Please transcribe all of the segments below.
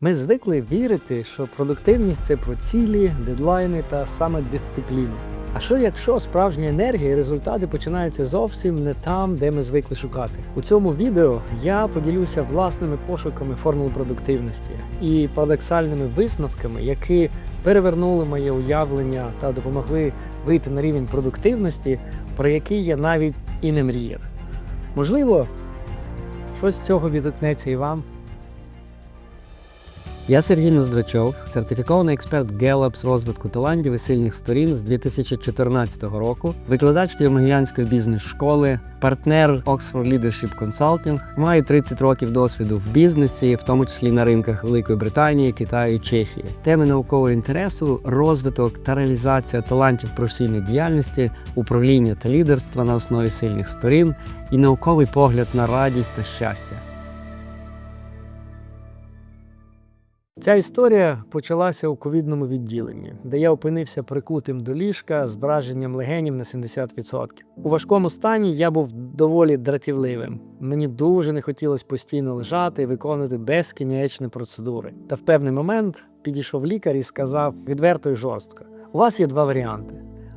Ми звикли вірити, що продуктивність це про цілі, дедлайни та саме дисципліну. А що якщо справжня енергія і результати починаються зовсім не там, де ми звикли шукати? У цьому відео я поділюся власними пошуками формул продуктивності і парадоксальними висновками, які перевернули моє уявлення та допомогли вийти на рівень продуктивності, про який я навіть і не мріяв. Можливо, щось з цього відгукнеться і вам. Я Сергій Ноздрачов, сертифікований експерт Gallup з розвитку талантів і сильних сторін з 2014 року, викладач Києво-Могилянської бізнес-школи, партнер Oxford Leadership Consulting, маю 30 років досвіду в бізнесі, в тому числі на ринках Великої Британії, Китаю і Чехії. Теми наукового інтересу, розвиток та реалізація талантів професійної діяльності, управління та лідерства на основі сильних сторін і науковий погляд на радість та щастя. Ця історія почалася у ковідному відділенні, де я опинився прикутим до ліжка з враженням легенів на 70%. У важкому стані я був доволі дратівливим. Мені дуже не хотілося постійно лежати і виконувати безкінечні процедури. Та в певний момент підійшов лікар і сказав відверто і жорстко: у вас є два варіанти: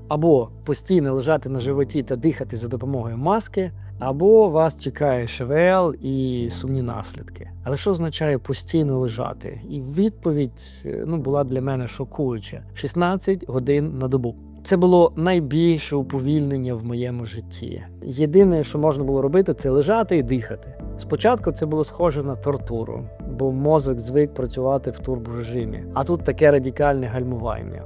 або постійно лежати на животі та дихати за допомогою маски, або вас чекає ШВЛ і сумні наслідки. Але що означає постійно лежати? І відповідь е, ну, була для мене шокуюча: 16 годин на добу. Це було найбільше уповільнення в моєму житті. Єдине, що можна було робити, це лежати і дихати. Спочатку це було схоже на тортуру, бо мозок звик працювати в турборежимі, а тут таке радикальне гальмування.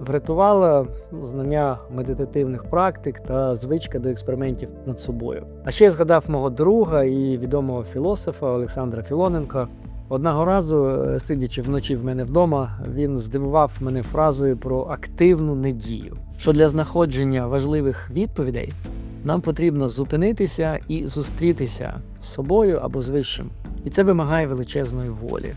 Врятувало ну, знання медитативних практик та звичка до експериментів над собою. А ще я згадав мого друга і відомого філософа Олександра Філоненка. Одного разу, е, сидячи вночі в мене вдома, він здивував мене фразою про активну недію, що для знаходження важливих відповідей нам потрібно зупинитися і зустрітися з собою або з вищим. І це вимагає величезної волі.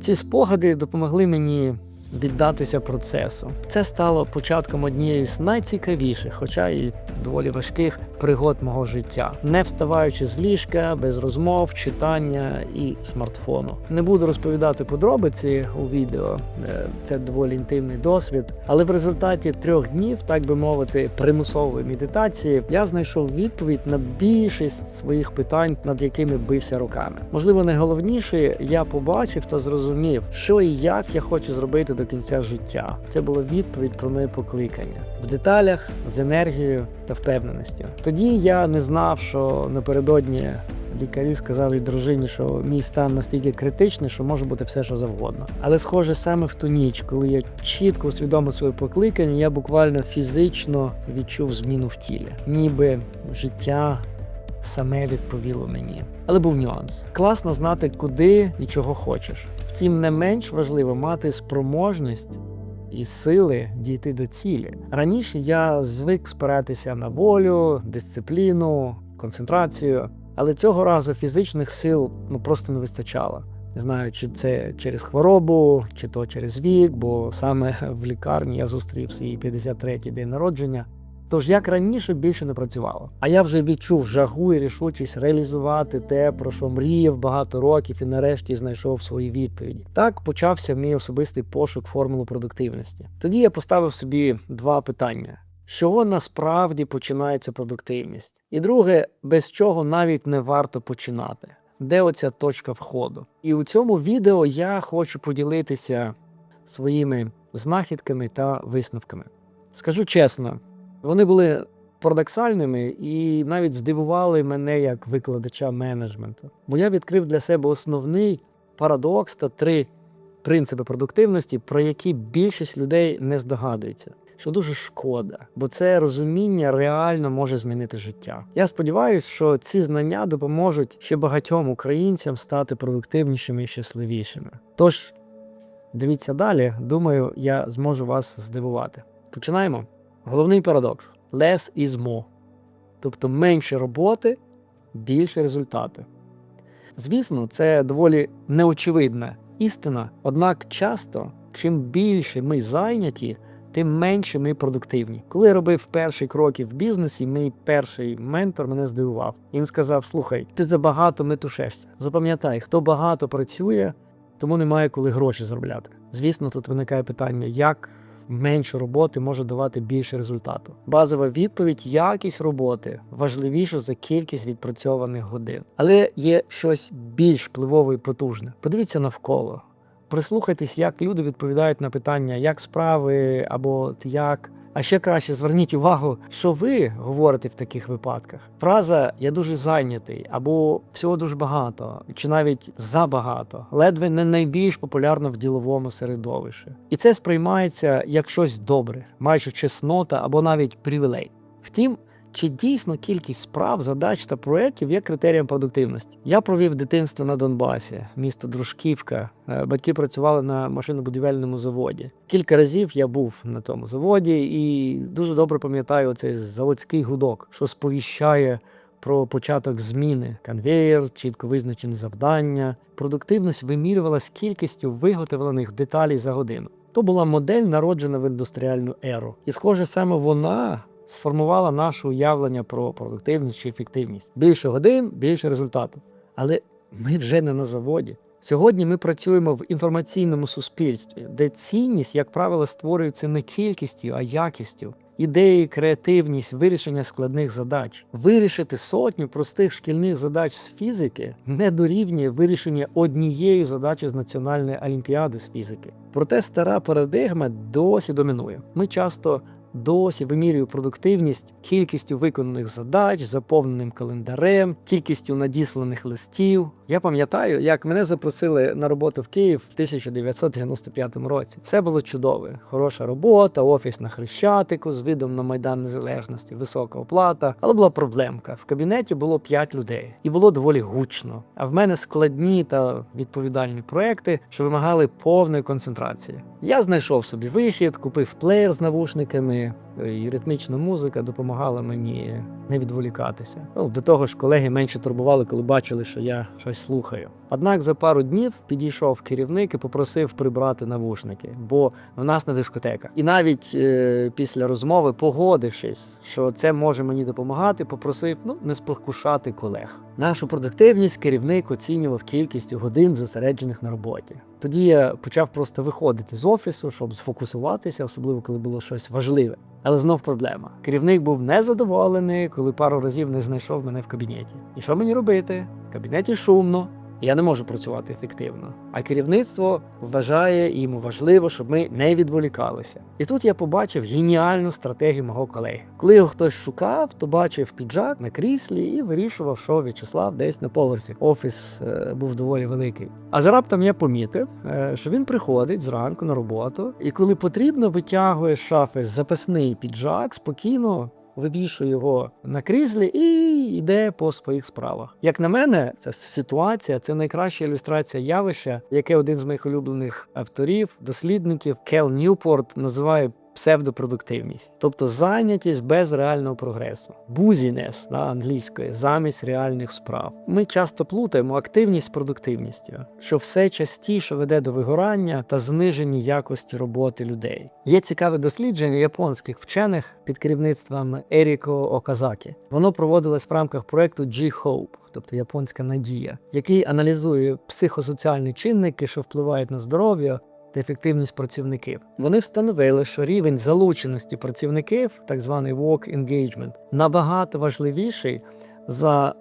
Ці спогади допомогли мені віддатися процесу. Це стало початком однієї з найцікавіших, хоча і доволі важких пригод мого життя, не вставаючи з ліжка, без розмов, читання і смартфону. Не буду розповідати подробиці у відео, е, це доволі інтимний досвід. Але в результаті трьох днів, так би мовити, примусової медитації, я знайшов відповідь на більшість своїх питань, над якими бився руками. Можливо, найголовніше, я побачив та зрозумів, що і як я хочу зробити до кінця життя. Це була відповідь про моє покликання в деталях, з енергією та впевненістю. Тоді я не знав, що напередодні лікарі сказали дружині, що мій стан настільки критичний, що може бути все, що завгодно. Але схоже, саме в ту ніч, коли я чітко усвідомив своє покликання, я буквально фізично відчув зміну в тілі, ніби життя. Саме відповіло мені, але був нюанс. Класно знати, куди і чого хочеш. Втім, не менш важливо мати спроможність і сили дійти до цілі. Раніше я звик спиратися на волю, дисципліну, концентрацію, але цього разу фізичних сил ну просто не вистачало. Не знаю, чи це через хворобу, чи то через вік, бо саме в лікарні я зустрів свій 53-й день народження. Тож як раніше більше не працювало. А я вже відчув жагу і рішучість реалізувати те, про що мріяв багато років, і нарешті знайшов свої відповіді. Так почався мій особистий пошук формули продуктивності. Тоді я поставив собі два питання: з чого насправді починається продуктивність? І друге, без чого навіть не варто починати. Де оця точка входу? І у цьому відео я хочу поділитися своїми знахідками та висновками. Скажу чесно, вони були парадоксальними і навіть здивували мене як викладача менеджменту. Бо я відкрив для себе основний парадокс та три принципи продуктивності, про які більшість людей не здогадується. Що дуже шкода, бо це розуміння реально може змінити життя. Я сподіваюся, що ці знання допоможуть ще багатьом українцям стати продуктивнішими і щасливішими. Тож дивіться далі, думаю, я зможу вас здивувати. Починаємо. Головний парадокс: less is more. Тобто менше роботи, більше результати. Звісно, це доволі неочевидна істина, однак часто, чим більше ми зайняті, тим менше ми продуктивні. Коли я робив перші кроки в бізнесі, мій перший ментор мене здивував. Він сказав: Слухай, ти забагато метушешся. Запам'ятай, хто багато працює, тому немає коли гроші заробляти. Звісно, тут виникає питання, як менше роботи може давати більше результату. Базова відповідь: якість роботи важливіша за кількість відпрацьованих годин. Але є щось більш впливове і потужне. Подивіться навколо. Прислухайтесь, як люди відповідають на питання, як справи або як. А ще краще зверніть увагу, що ви говорите в таких випадках. Фраза я дуже зайнятий, або всього дуже багато, чи навіть забагато, ледве не найбільш популярна в діловому середовищі. І це сприймається як щось добре, майже чеснота або навіть привілей. Втім, чи дійсно кількість справ, задач та проєктів є критерієм продуктивності? Я провів дитинство на Донбасі, місто Дружківка. Е, Батьки працювали на машинобудівельному заводі. Кілька разів я був на тому заводі і дуже добре пам'ятаю цей заводський гудок, що сповіщає про початок зміни, конвеєр, чітко визначені завдання. Продуктивність вимірювалась кількістю виготовлених деталей за годину. То була модель, народжена в індустріальну еру. І, схоже, саме вона сформувала наше уявлення про продуктивність чи ефективність. Більше годин, більше результату. Але ми вже не на заводі. Сьогодні ми працюємо в інформаційному суспільстві, де цінність, як правило, створюється не кількістю, а якістю. Ідеї, креативність, вирішення складних задач. Вирішити сотню простих шкільних задач з фізики не дорівнює вирішення однієї задачі з національної олімпіади з фізики. Проте стара парадигма досі домінує. Ми часто досі вимірюю продуктивність кількістю виконаних задач, заповненим календарем, кількістю надісланих листів. Я пам'ятаю, як мене запросили на роботу в Київ в 1995 році. Все було чудове. Хороша робота, офіс на Хрещатику з видом на Майдан Незалежності, висока оплата. Але була проблемка. В кабінеті було 5 людей, і було доволі гучно. А в мене складні та відповідальні проекти, що вимагали повної концентрації. Я знайшов собі вихід, купив плеєр з навушниками, і ритмічна музика допомагала мені не відволікатися. Ну, до того ж, колеги менше турбували, коли бачили, що я щось слухаю. Однак за пару днів підійшов керівник і попросив прибрати навушники, бо в нас не дискотека. І навіть е, після розмови, погодившись, що це може мені допомагати, попросив ну не спокушати колег. Нашу продуктивність керівник оцінював кількістю годин зосереджених на роботі. Тоді я почав просто виходити з офісу, щоб сфокусуватися, особливо коли було щось важливе. Але знов проблема. Керівник був незадоволений, коли пару разів не знайшов мене в кабінеті. І що мені робити? В кабінеті шумно. Я не можу працювати ефективно. А керівництво вважає і йому важливо, щоб ми не відволікалися. І тут я побачив геніальну стратегію мого колеги. Коли його хтось шукав, то бачив піджак на кріслі і вирішував, що В'ячеслав десь на поверсі. Офіс е, був доволі великий. А за раптом я помітив, е, що він приходить зранку на роботу, і коли потрібно, витягує з шафи запасний піджак спокійно вивішує його на кріслі і йде по своїх справах. Як на мене, ця ситуація це найкраща ілюстрація явища, яке один з моїх улюблених авторів, дослідників Кел Ньюпорт називає. Псевдопродуктивність, тобто зайнятість без реального прогресу, бузінес на англійської замість реальних справ. Ми часто плутаємо активність з продуктивністю, що все частіше веде до вигорання та зниження якості роботи людей. Є цікаве дослідження японських вчених під керівництвом Еріко Оказакі. Воно проводилось в рамках проекту G-Hope, тобто японська надія, який аналізує психосоціальні чинники, що впливають на здоров'я та ефективність працівників. Вони встановили, що рівень залученості працівників, так званий work engagement, набагато важливіший за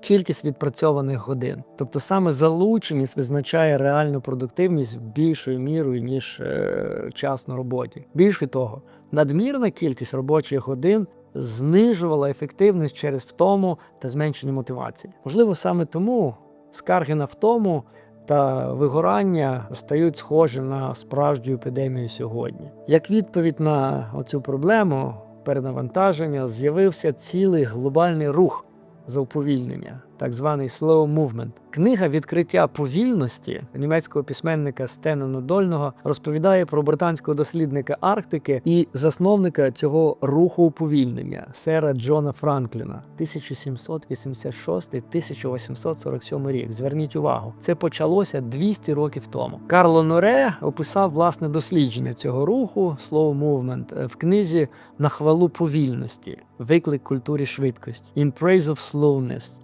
кількість відпрацьованих годин. Тобто саме залученість визначає реальну продуктивність більшою мірою, ніж е, час на роботі. Більше того, надмірна кількість робочих годин знижувала ефективність через втому та зменшення мотивації. Можливо, саме тому скарги на втому та вигорання стають схожі на справжню епідемію сьогодні. Як відповідь на оцю проблему перенавантаження з'явився цілий глобальний рух за уповільнення, так званий slow movement. Книга Відкриття повільності німецького письменника Стена Надольного розповідає про британського дослідника Арктики і засновника цього руху уповільнення сера Джона Франкліна 1786-1847 рік. Зверніть увагу, це почалося 200 років тому. Карло Норе описав власне дослідження цього руху slow movement в книзі На хвалу повільності. Виклик культурі швидкості In Praise of Slowness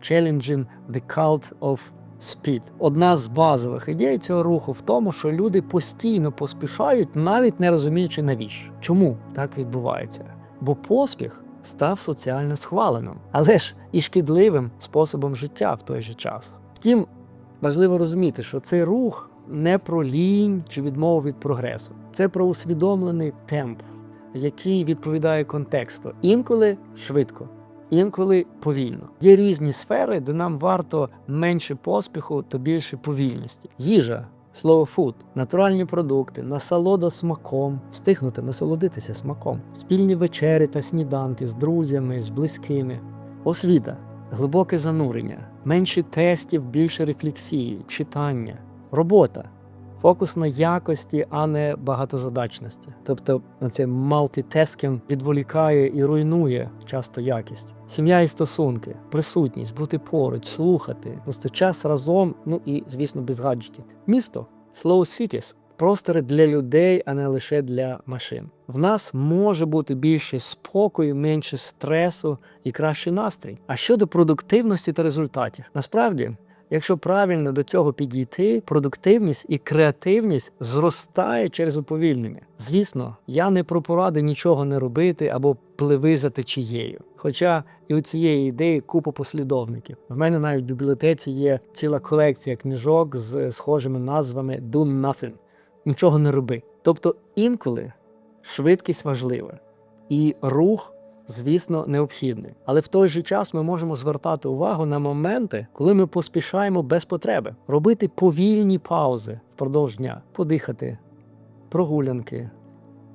Challenging the Cult of Speed. Одна з базових ідей цього руху в тому, що люди постійно поспішають, навіть не розуміючи навіщо. Чому так відбувається? Бо поспіх став соціально схваленим, але ж і шкідливим способом життя в той же час. Втім, важливо розуміти, що цей рух не про лінь чи відмову від прогресу, це про усвідомлений темп, який відповідає контексту. Інколи швидко, інколи повільно. Є різні сфери, де нам варто менше поспіху та більше повільності. Їжа. Слово фуд, натуральні продукти, насолода смаком, встигнути насолодитися смаком, спільні вечері та сніданки з друзями, з близькими, освіта, глибоке занурення, менше тестів, більше рефлексії, читання, робота, фокус на якості, а не багатозадачності. Тобто це малтитескінг відволікає і руйнує часто якість. Сім'я і стосунки, присутність, бути поруч, слухати, просто час разом, ну і, звісно, без гаджетів. Місто slow cities – простори для людей, а не лише для машин. В нас може бути більше спокою, менше стресу і кращий настрій. А щодо продуктивності та результатів, насправді. Якщо правильно до цього підійти, продуктивність і креативність зростає через уповільнення. Звісно, я не про поради нічого не робити або пливи за течією. Хоча і у цієї ідеї купа послідовників. В мене навіть в бібліотеці є ціла колекція книжок з схожими назвами Do Nothing. Нічого не роби. Тобто інколи швидкість важлива і рух звісно, необхідний. Але в той же час ми можемо звертати увагу на моменти, коли ми поспішаємо без потреби, робити повільні паузи впродовж дня, подихати, прогулянки,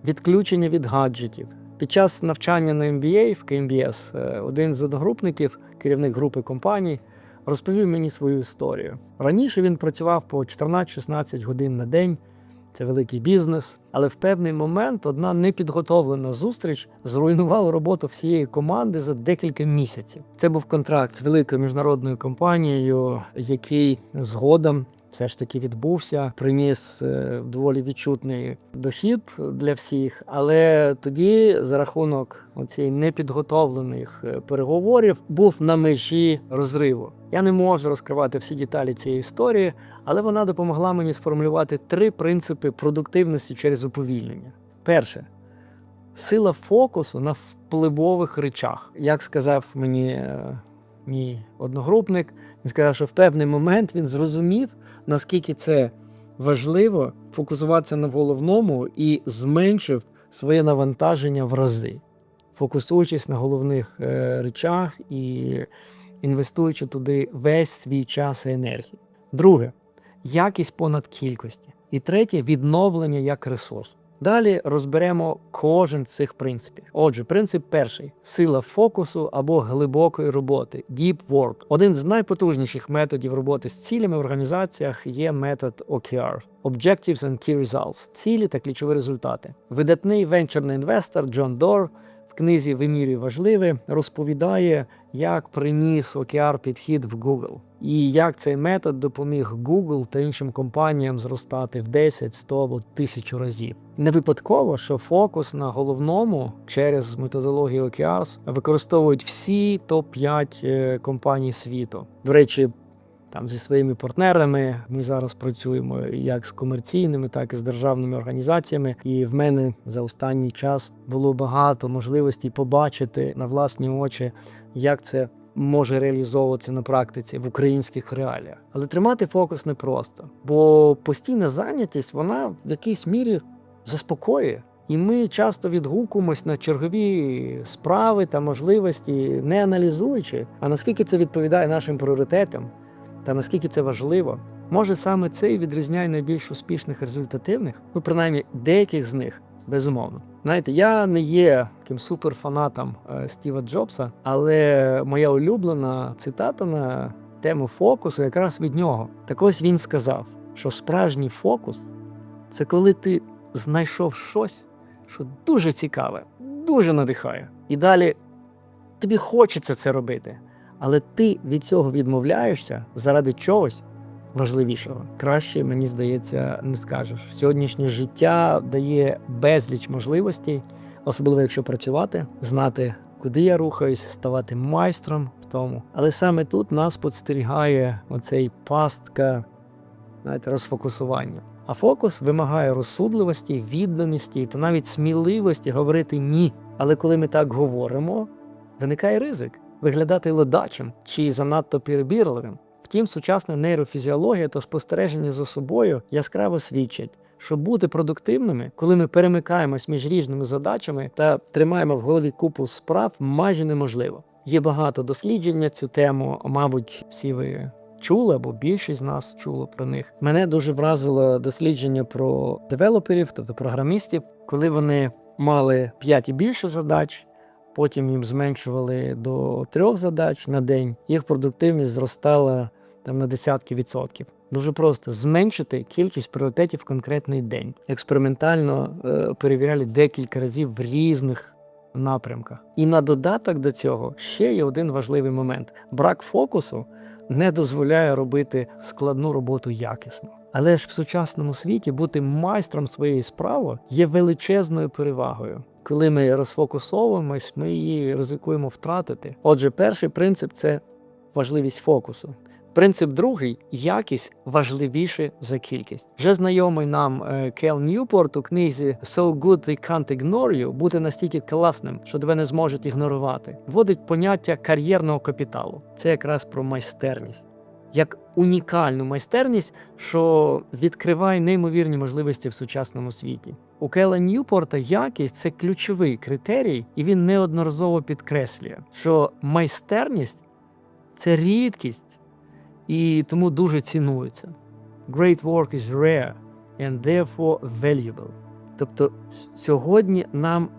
відключення від гаджетів. Під час навчання на MBA в KMBS е, один з одногрупників, керівник групи компаній, розповів мені свою історію. Раніше він працював по 14-16 годин на день. Це великий бізнес, але в певний момент одна непідготовлена зустріч зруйнувала роботу всієї команди за декілька місяців. Це був контракт з великою міжнародною компанією, який згодом все ж таки відбувся, приніс е, доволі відчутний дохід для всіх. Але тоді, за рахунок цієї непідготовлених е, переговорів, був на межі розриву. Я не можу розкривати всі деталі цієї історії, але вона допомогла мені сформулювати три принципи продуктивності через уповільнення. Перше сила фокусу на впливових речах. Як сказав мені е, мій одногрупник, він сказав, що в певний момент він зрозумів, наскільки це важливо фокусуватися на головному і зменшив своє навантаження в рази, фокусуючись на головних е, речах і інвестуючи туди весь свій час і енергію. Друге якість понад кількості. І третє відновлення як ресурс. Далі розберемо кожен з цих принципів. Отже, принцип перший сила фокусу або глибокої роботи deep work. Один з найпотужніших методів роботи з цілями в організаціях є метод OKR – Objectives and Key Results – цілі та ключові результати. Видатний венчурний інвестор Джон Дор в книзі Вимірюй важливе розповідає, як приніс OKR підхід в Google і як цей метод допоміг Google та іншим компаніям зростати в 10, 100 або 1000 разів. Не випадково, що фокус на головному через методологію OKRs використовують всі топ-5 компаній світу. До речі, там зі своїми партнерами ми зараз працюємо як з комерційними, так і з державними організаціями. І в мене за останній час було багато можливостей побачити на власні очі, як це може реалізовуватися на практиці в українських реаліях. Але тримати фокус непросто, бо постійна зайнятість вона в якійсь мірі заспокоює. І ми часто відгукуємось на чергові справи та можливості, не аналізуючи, а наскільки це відповідає нашим пріоритетам та наскільки це важливо. Може саме це і відрізняє найбільш успішних результативних, ну принаймні деяких з них, безумовно. Знаєте, я не є таким суперфанатом е, Стіва Джобса, але моя улюблена цитата на тему фокусу якраз від нього. Так ось він сказав, що справжній фокус це коли ти знайшов щось, що дуже цікаве, дуже надихає. І далі тобі хочеться це робити, але ти від цього відмовляєшся заради чогось важливішого. Краще, мені здається, не скажеш. Сьогоднішнє життя дає безліч можливостей, особливо якщо працювати, знати куди я рухаюсь, ставати майстром в тому. Але саме тут нас підстерігає оцей пастка знаєте, розфокусування. А фокус вимагає розсудливості, відданості та навіть сміливості говорити ні. Але коли ми так говоримо, виникає ризик виглядати ледачим чи занадто перебірливим. Втім, сучасна нейрофізіологія та спостереження за собою яскраво свідчать, що бути продуктивними, коли ми перемикаємось між різними задачами та тримаємо в голові купу справ, майже неможливо. Є багато досліджень на цю тему, мабуть, всі ви чули або більшість з нас чуло про них. Мене дуже вразило дослідження про девелоперів, тобто програмістів, коли вони мали 5 і більше задач. Потім їм зменшували до трьох задач на день. Їх продуктивність зростала там на десятки відсотків. Дуже просто зменшити кількість пріоритетів в конкретний день. Експериментально е, перевіряли декілька разів в різних напрямках. І на додаток до цього ще є один важливий момент: брак фокусу не дозволяє робити складну роботу якісно. Але ж в сучасному світі бути майстром своєї справи є величезною перевагою. Коли ми розфокусовуємось, ми її ризикуємо втратити. Отже, перший принцип це важливість фокусу. Принцип другий якість важливіше за кількість. Вже знайомий нам е, Кел Ньюпорт у книзі «So good they can't ignore you» бути настільки класним, що тебе не зможуть ігнорувати. Вводить поняття кар'єрного капіталу. Це якраз про майстерність. Як унікальну майстерність, що відкриває неймовірні можливості в сучасному світі. У Кела Ньюпорта якість це ключовий критерій, і він неодноразово підкреслює, що майстерність це рідкість і тому дуже цінується. Great work is rare and therefore valuable. Тобто сьогодні нам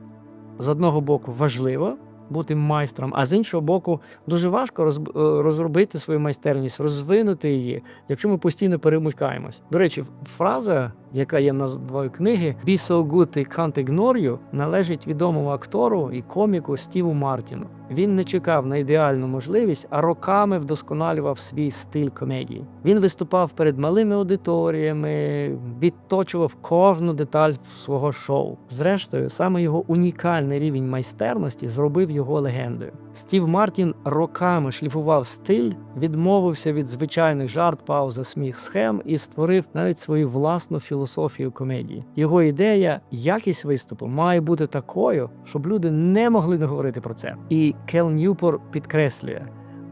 з одного боку важливо бути майстром, а з іншого боку, дуже важко роз, е, розробити свою майстерність, розвинути її, якщо ми постійно перемикаємось. До речі, фраза, яка є назвою книги «Be so good they can't ignore you» належить відомому актору і коміку Стіву Мартіну. Він не чекав на ідеальну можливість, а роками вдосконалював свій стиль комедії. Він виступав перед малими аудиторіями, відточував кожну деталь свого шоу. Зрештою, саме його унікальний рівень майстерності зробив його легендою. Стів Мартін роками шліфував стиль, відмовився від звичайних жарт, пауза, сміх, схем і створив навіть свою власну філософію комедії. Його ідея, якість виступу має бути такою, щоб люди не могли не говорити про це. І Кел Ньюпор підкреслює: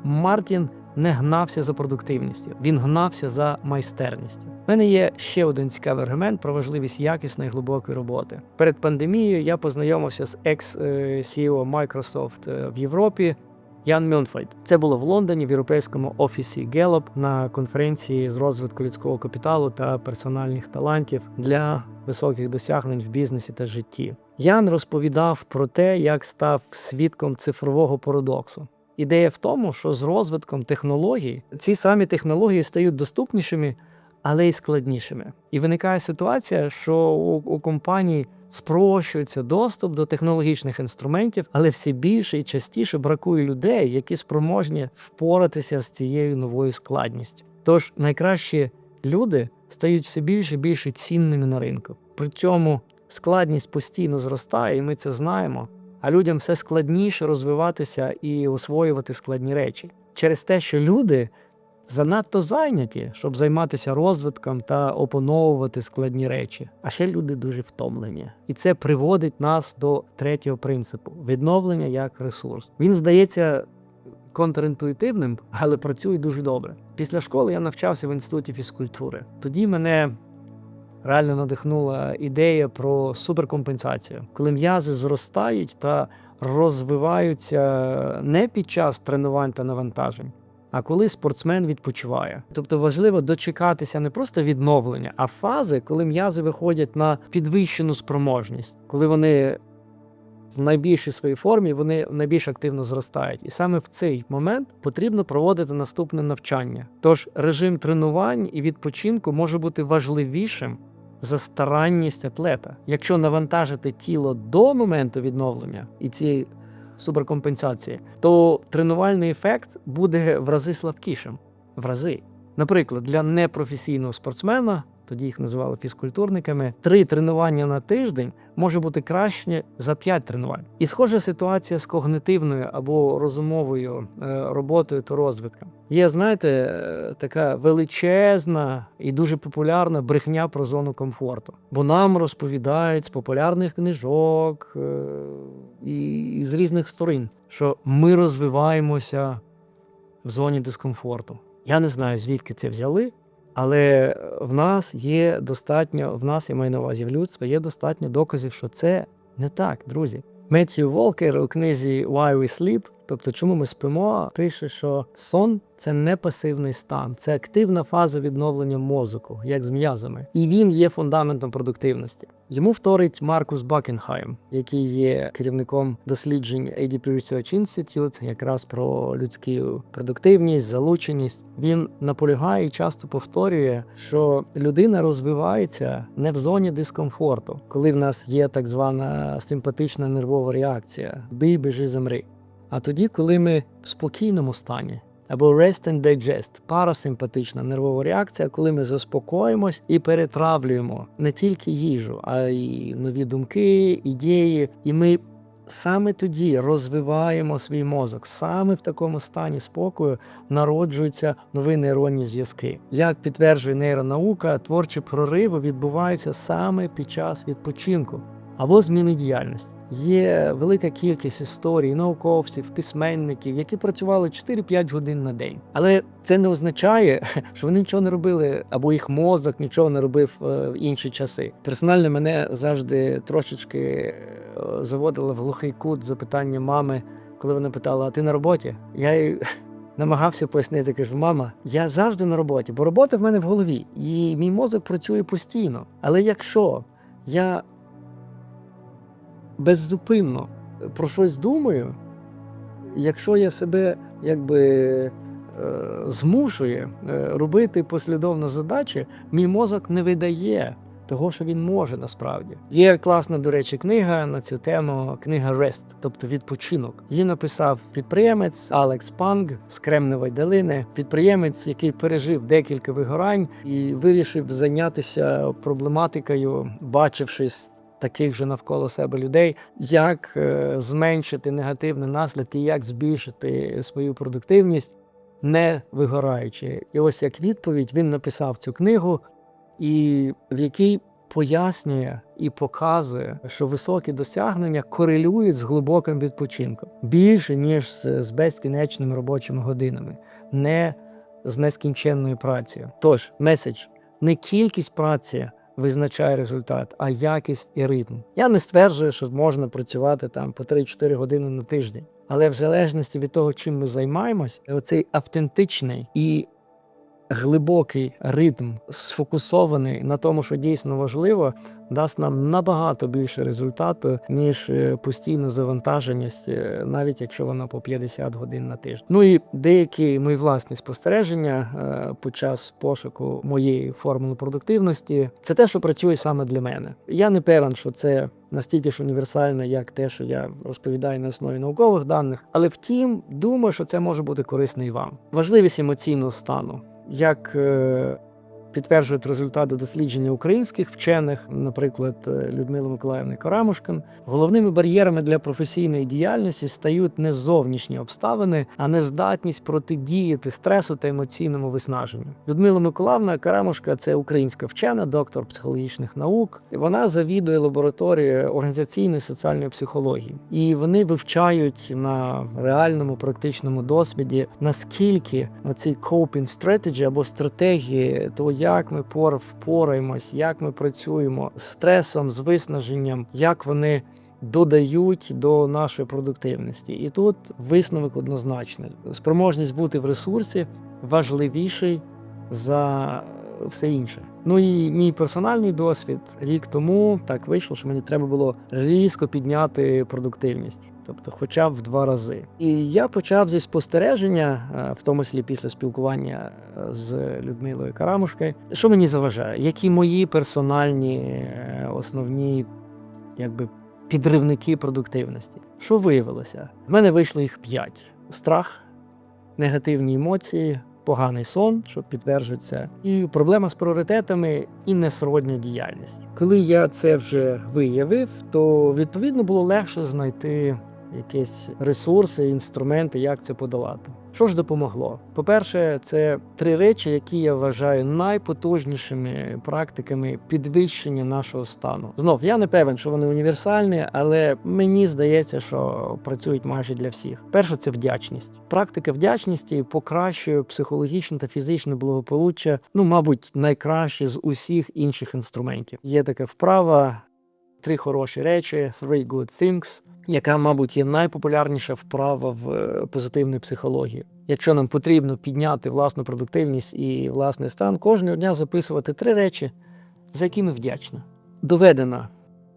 Мартін не гнався за продуктивністю, він гнався за майстерністю. У мене є ще один цікавий аргумент про важливість якісної глибокої роботи. Перед пандемією я познайомився з екс-CEO Microsoft е, в Європі. Ян Мюнфельд. Це було в Лондоні в європейському офісі Gallup на конференції з розвитку людського капіталу та персональних талантів для високих досягнень в бізнесі та житті. Ян розповідав про те, як став свідком цифрового парадоксу. Ідея в тому, що з розвитком технологій ці самі технології стають доступнішими, але й складнішими. І виникає ситуація, що у, у компаній спрощується доступ до технологічних інструментів, але все більше і частіше бракує людей, які спроможні впоратися з цією новою складністю. Тож найкращі люди стають все більше і більше цінними на ринку. При цьому складність постійно зростає, і ми це знаємо. А людям все складніше розвиватися і освоювати складні речі через те, що люди занадто зайняті, щоб займатися розвитком та опановувати складні речі. А ще люди дуже втомлені. І це приводить нас до третього принципу відновлення як ресурс. Він здається контрінтуїтивним, але працює дуже добре. Після школи я навчався в інституті фізкультури. Тоді мене реально надихнула ідея про суперкомпенсацію, коли м'язи зростають та розвиваються не під час тренувань та навантажень. А коли спортсмен відпочиває, тобто важливо дочекатися не просто відновлення, а фази, коли м'язи виходять на підвищену спроможність, коли вони в найбільшій своїй формі вони найбільш активно зростають. І саме в цей момент потрібно проводити наступне навчання. Тож режим тренувань і відпочинку може бути важливішим за старанність атлета. Якщо навантажити тіло до моменту відновлення і цієї суперкомпенсації, то тренувальний ефект буде в рази слабкішим. В рази. Наприклад, для непрофесійного спортсмена тоді їх називали фізкультурниками. Три тренування на тиждень може бути краще за п'ять тренувань. І схожа ситуація з когнитивною або розумовою е, роботою та розвитком. Є, знаєте, е, така величезна і дуже популярна брехня про зону комфорту. Бо нам розповідають з популярних книжок е, і з різних сторін, що ми розвиваємося в зоні дискомфорту. Я не знаю, звідки це взяли, але в нас є достатньо, в нас, я маю на увазі в людства, є достатньо доказів, що це не так, друзі. Меттью Волкер у книзі Why We Sleep, тобто чому ми спимо, пише, що сон це не пасивний стан, це активна фаза відновлення мозку, як з м'язами, і він є фундаментом продуктивності. Йому вторить Маркус Бакенхайм, який є керівником досліджень ADP Research Institute, якраз про людську продуктивність, залученість. Він наполягає і часто повторює, що людина розвивається не в зоні дискомфорту, коли в нас є так звана симпатична нервова реакція бий, біжи, замри. А тоді, коли ми в спокійному стані. Або rest and digest – парасимпатична нервова реакція, коли ми заспокоїмось і перетравлюємо не тільки їжу, а й нові думки, ідеї. І ми саме тоді розвиваємо свій мозок. Саме в такому стані спокою народжуються нові нейронні зв'язки. Як підтверджує нейронаука, творчі прориви відбуваються саме під час відпочинку або зміни діяльності. Є велика кількість історій, науковців, письменників, які працювали 4-5 годин на день. Але це не означає, що вони нічого не робили, або їх мозок нічого не робив е, в інші часи. Персонально мене завжди трошечки е, заводило в глухий кут запитання мами, коли вона питала: А ти на роботі? Я їй намагався пояснити, кажу, мама, я завжди на роботі, бо робота в мене в голові, і мій мозок працює постійно. Але якщо я беззупинно про щось думаю, якщо я себе якби е, змушує е, робити послідовно задачі, мій мозок не видає того, що він може насправді. Є класна, до речі, книга на цю тему, книга Rest, тобто відпочинок. Її написав підприємець Алекс Панг з Кремниевої долини. Підприємець, який пережив декілька вигорань і вирішив зайнятися проблематикою, бачившись таких же навколо себе людей, як е, зменшити негативні наслідки, як збільшити свою продуктивність, не вигораючи. І ось як відповідь він написав цю книгу, і в якій пояснює і показує, що високі досягнення корелюють з глибоким відпочинком більше ніж з, безкінечними робочими годинами, не з нескінченною працею. Тож меседж не кількість праці визначає результат, а якість і ритм. Я не стверджую, що можна працювати там по 3-4 години на тиждень. Але в залежності від того, чим ми займаємось, оцей автентичний і глибокий ритм, сфокусований на тому, що дійсно важливо, дасть нам набагато більше результату, ніж е, постійна завантаженість, е, навіть якщо вона по 50 годин на тиждень. Ну і деякі мої власні спостереження е, під час пошуку моєї формули продуктивності це те, що працює саме для мене. Я не певен, що це. Настільки ж універсальне, як те, що я розповідаю на основі наукових даних, але втім, думаю, що це може бути корисно і вам. Важливість емоційного стану як е, підтверджують результати дослідження українських вчених, наприклад, е, Людмила Миколаївна Карамушкин, головними бар'єрами для професійної діяльності стають не зовнішні обставини, а нездатність протидіяти стресу та емоційному виснаженню. Людмила Миколаївна Карамушка це українська вчена, доктор психологічних наук. Вона завідує лабораторією організаційної соціальної психології, і вони вивчають на реальному практичному досвіді, наскільки оці coping strategy або стратегії того, як ми пор- впораємось, як ми працюємо з стресом, з виснаженням, як вони додають до нашої продуктивності. І тут висновок однозначний: спроможність бути в ресурсі важливіший за все інше. Ну і мій персональний досвід рік тому так вийшло, що мені треба було різко підняти продуктивність. Тобто, хоча б в два рази. І я почав зі спостереження, е, в тому числі після спілкування е, з Людмилою Карамушкою, що мені заважає, які мої персональні е, основні якби, підривники продуктивності. Що виявилося? В мене вийшло їх п'ять: страх, негативні емоції, поганий сон, що підтверджує це, і проблема з пріоритетами і несродня діяльність. Коли я це вже виявив, то відповідно було легше знайти якісь ресурси, інструменти, як це подолати. Що ж допомогло? По-перше, це три речі, які я вважаю найпотужнішими практиками підвищення нашого стану. Знов я не певен, що вони універсальні, але мені здається, що працюють майже для всіх. Перше це вдячність. Практика вдячності покращує психологічне та фізичне благополуччя, ну, мабуть, найкраще з усіх інших інструментів. Є така вправа. Три хороші речі, three good things, яка, мабуть, є найпопулярніша вправа в е, позитивній психології. Якщо нам потрібно підняти власну продуктивність і власний стан, кожного дня записувати три речі, за які ми вдячні. Доведено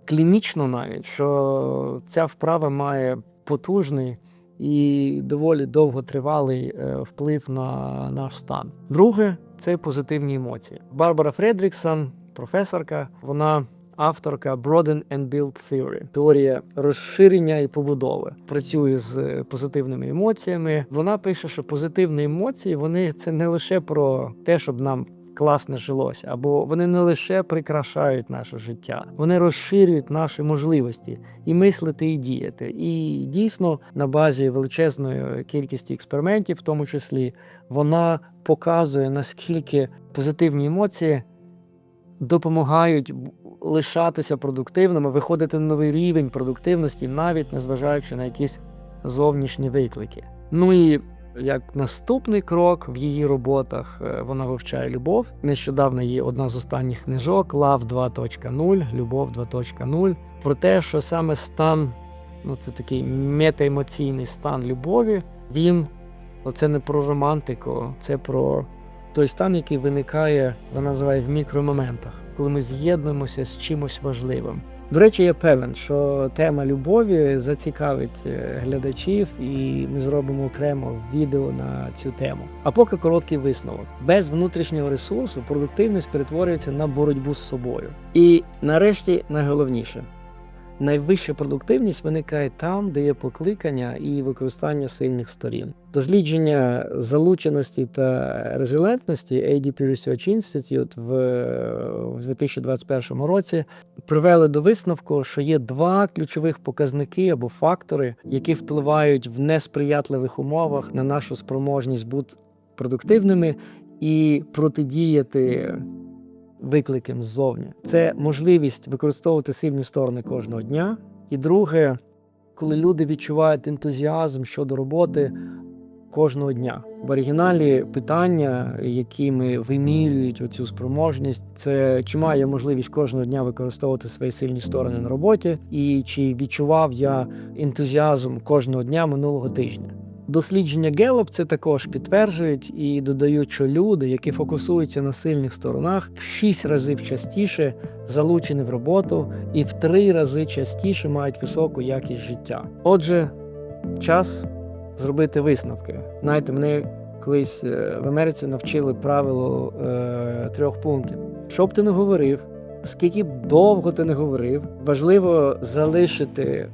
клінічно навіть, що ця вправа має потужний і доволі довготривалий е, вплив на наш стан. Друге це позитивні емоції. Барбара Фредріксон, професорка, вона авторка Broaden and Build Theory, теорія розширення і побудови. Працює з е, позитивними емоціями. Вона пише, що позитивні емоції вони це не лише про те, щоб нам. Класно жилося, або вони не лише прикрашають наше життя, вони розширюють наші можливості і мислити, і діяти. І дійсно на базі величезної кількості експериментів, в тому числі, вона показує наскільки позитивні емоції допомагають лишатися продуктивними, виходити на новий рівень продуктивності, навіть незважаючи на якісь зовнішні виклики. Ну і як наступний крок в її роботах е, вона вивчає любов. Нещодавно є одна з останніх книжок Love 2.0, Любов 2.0, про те, що саме стан, ну це такий метаемоційний стан любові, він це не про романтику, це про той стан, який виникає, вона називає в мікромоментах, коли ми з'єднуємося з чимось важливим. До речі, я певен, що тема любові зацікавить е, глядачів, і ми зробимо окремо відео на цю тему. А поки короткий висновок: без внутрішнього ресурсу продуктивність перетворюється на боротьбу з собою. І нарешті найголовніше. Найвища продуктивність виникає там, де є покликання і використання сильних сторін. Дослідження залученості та резилентності ADP Research Institute в, в 2021 році привели до висновку, що є два ключових показники або фактори, які впливають в несприятливих умовах на нашу спроможність бути продуктивними і протидіяти викликам ззовні. Це можливість використовувати сильні сторони кожного дня. І друге, коли люди відчувають ентузіазм щодо роботи кожного дня. В оригіналі питання, якими вимірюють оцю спроможність, це чи маю я можливість кожного дня використовувати свої сильні сторони на роботі, і чи відчував я ентузіазм кожного дня минулого тижня. Дослідження Gallup це також підтверджують і додають, що люди, які фокусуються на сильних сторонах, в 6 разів частіше залучені в роботу і в 3 рази частіше мають високу якість життя. Отже, час зробити висновки. Знаєте, мене колись е, в Америці навчили правило е, трьох пунктів. Що б ти не говорив, скільки б довго ти не говорив, важливо залишити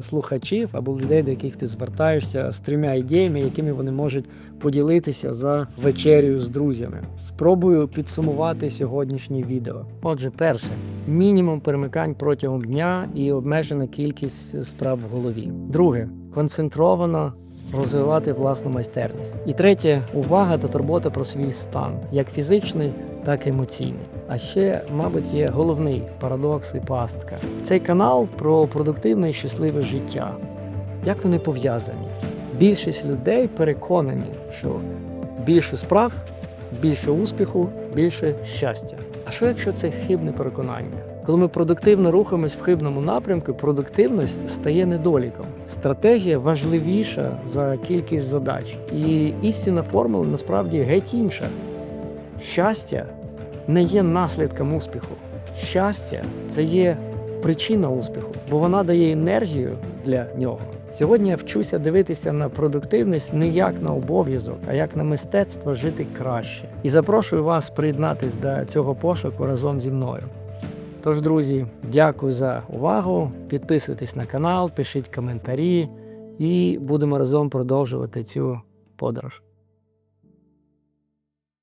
слухачів або людей, до яких ти звертаєшся з трьома ідеями, якими вони можуть поділитися за вечерю з друзями. Спробую підсумувати сьогоднішнє відео. Отже, перше, мінімум перемикань протягом дня і обмежена кількість справ в голові. Друге, концентровано розвивати власну майстерність. І третє увага та турбота про свій стан, як фізичний, так і емоційний. А ще, мабуть, є головний парадокс і пастка. Цей канал про продуктивне і щасливе життя. Як вони пов'язані? Більшість людей переконані, що більше справ, більше успіху, більше щастя. А що якщо це хибне переконання? Коли ми продуктивно рухаємось в хибному напрямку, продуктивність стає недоліком. Стратегія важливіша за кількість задач. І істинна формула насправді геть інша. Щастя не є наслідком успіху. Щастя це є причина успіху, бо вона дає енергію для нього. Сьогодні я вчуся дивитися на продуктивність не як на обов'язок, а як на мистецтво жити краще. І запрошую вас приєднатись до цього пошуку разом зі мною. Тож, друзі, дякую за увагу. Підписуйтесь на канал, пишіть коментарі, і будемо разом продовжувати цю подорож.